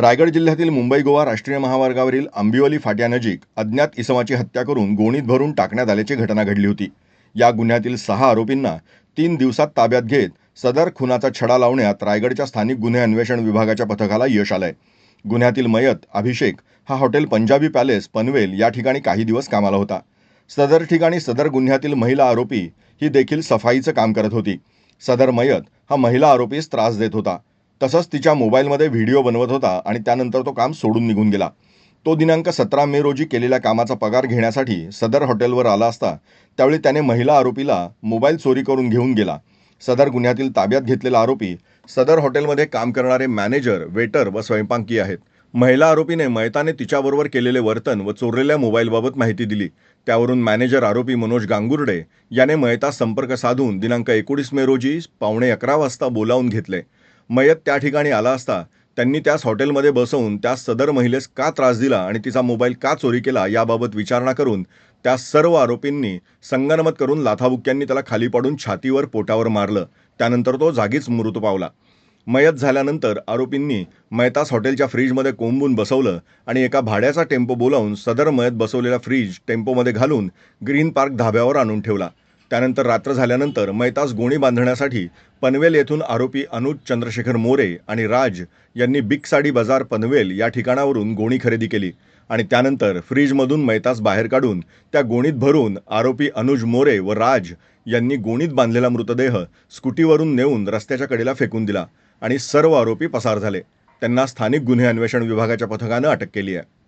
रायगड जिल्ह्यातील मुंबई गोवा राष्ट्रीय महामार्गावरील आंबिवली फाट्यानजीक अज्ञात इसमाची हत्या करून गोणीत भरून टाकण्यात आल्याची घटना घडली होती. या गुन्ह्यातील सहा आरोपींना तीन दिवसात ताब्यात घेत सदर खुनाचा छडा लावण्यात रायगडच्या स्थानिक गुन्हे अन्वेषण विभागाच्या पथकाला यश आलंय. गुन्ह्यातील मयत अभिषेक हा हॉटेल पंजाबी पॅलेस पनवेल या ठिकाणी काही दिवस कामाला होता. सदर ठिकाणी सदर गुन्ह्यातील महिला आरोपी ही देखील सफाईचं काम करत होती. सदर मयत हा महिला आरोपीस त्रास देत होता. तसंच तिच्या मोबाईलमध्ये व्हिडिओ बनवत होता आणि त्यानंतर तो काम सोडून निघून गेला. तो दिनांक सतरा मे रोजी केलेल्या कामाचा पगार घेण्यासाठी सदर हॉटेलवर आला असता त्यावेळी त्याने महिला आरोपीला मोबाईल चोरी करून घेऊन गेला. सदर गुन्ह्यातील ताब्यात घेतलेला आरोपी सदर हॉटेलमध्ये काम करणारे मॅनेजर वेटर व स्वयंपाकी आहेत. महिला आरोपीने मयताने तिच्याबरोबर केलेले वर्तन व चोरलेल्या मोबाईलबाबत माहिती दिली. त्यावरून मॅनेजर आरोपी मनोज गांगुर्डे याने मयता संपर्क साधून दिनांक एकोणीस मे रोजी पावणे अकरा वाजता बोलावून घेतले. मयत त्या ठिकाणी आला असता. त्यांनी त्यास हॉटेलमध्ये बसवून त्यास सदर महिलेस का त्रास दिला आणि तिचा मोबाईल का चोरी केला याबाबत विचारणा करून त्या सर्व आरोपींनी संगनमत करून लाथाबुक्क्यांनी त्याला खाली पाडून छातीवर पोटावर मारलं. त्यानंतर तो जागीच मृत पावला. मयत झाल्यानंतर आरोपींनी मयतास हॉटेलच्या फ्रीजमध्ये कोंबून बसवलं आणि एका भाड्याचा टेम्पो बोलावून सदर मयत बसवलेला फ्रीज टेम्पोमध्ये घालून ग्रीन पार्क धाब्यावर आणून ठेवला. त्यानंतर रात्र झाल्यानंतर मैतास गोणी बांधण्यासाठी पनवेल येथून आरोपी अनुज चंद्रशेखर मोरे आणि राज यांनी बिग साडी बाजार पनवेल या ठिकाणावरून गोणी खरेदी केली आणि त्यानंतर फ्रीजमधून मैतास बाहेर काढून त्या गोणीत भरून आरोपी अनुज मोरे व राज यांनी गोणीत बांधलेला मृतदेह स्कूटीवरून नेऊन रस्त्याच्या कडेला फेकून दिला आणि सर्व आरोपी पसार झाले. त्यांना स्थानिक गुन्हे अन्वेषण विभागाच्या पथकानं अटक केली आहे.